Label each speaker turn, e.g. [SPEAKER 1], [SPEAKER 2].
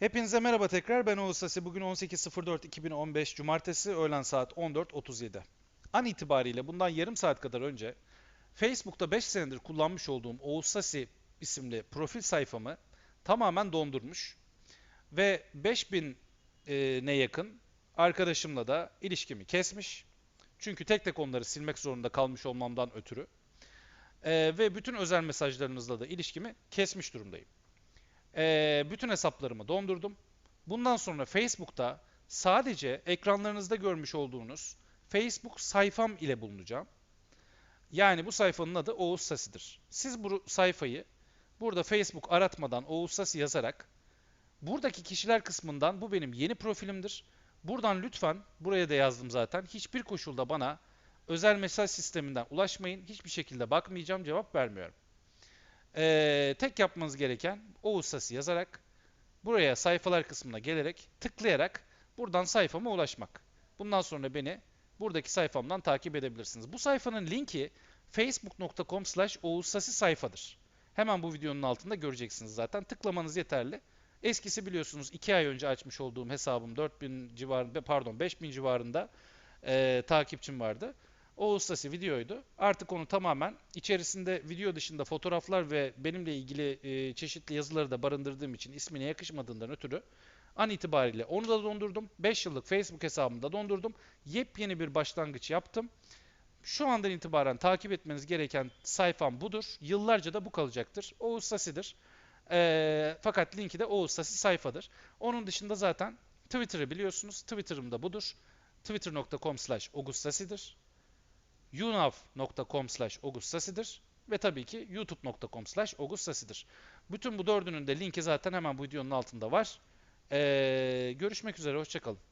[SPEAKER 1] Hepinize merhaba tekrar. Ben Oğuz Sasi. Bugün 18.04.2015 Cumartesi öğlen saat 14.37. An itibariyle bundan yarım saat kadar önce Facebook'ta 5 senedir kullanmış olduğum Oğuz Sasi isimli profil sayfamı tamamen dondurmuş. Ve 5000 e, ne yakın arkadaşımla da ilişkimi kesmiş. Çünkü tek tek onları silmek zorunda kalmış olmamdan ötürü. E, ve bütün özel mesajlarınızla da ilişkimi kesmiş durumdayım. Ee, bütün hesaplarımı dondurdum. Bundan sonra Facebook'ta sadece ekranlarınızda görmüş olduğunuz Facebook sayfam ile bulunacağım. Yani bu sayfanın adı Oğuz Sasi'dir. Siz bu sayfayı burada Facebook aratmadan Oğuz Sasi yazarak buradaki kişiler kısmından bu benim yeni profilimdir. Buradan lütfen buraya da yazdım zaten. Hiçbir koşulda bana özel mesaj sisteminden ulaşmayın. Hiçbir şekilde bakmayacağım, cevap vermiyorum. Ee, tek yapmanız gereken Oğuz Sasi yazarak buraya sayfalar kısmına gelerek tıklayarak buradan sayfama ulaşmak. Bundan sonra beni buradaki sayfamdan takip edebilirsiniz. Bu sayfanın linki facebook.com slash Oğuz Sasi sayfadır. Hemen bu videonun altında göreceksiniz zaten. Tıklamanız yeterli. Eskisi biliyorsunuz 2 ay önce açmış olduğum hesabım 4000 civarında pardon 5000 civarında e, takipçim vardı. O ustası videoydu. Artık onu tamamen içerisinde video dışında fotoğraflar ve benimle ilgili e, çeşitli yazıları da barındırdığım için ismine yakışmadığından ötürü an itibariyle onu da dondurdum. 5 yıllık Facebook hesabımı da dondurdum. Yepyeni bir başlangıç yaptım. Şu andan itibaren takip etmeniz gereken sayfam budur. Yıllarca da bu kalacaktır. O ustasıdır. E, fakat linki de o ustası sayfadır. Onun dışında zaten Twitter'ı biliyorsunuz. Twitter'ım da budur. twitter.com slash augustasidir unav.com slash augustasidir ve tabii ki youtube.com slash augustasidir. Bütün bu dördünün de linki zaten hemen bu videonun altında var. Ee, görüşmek üzere, hoşçakalın.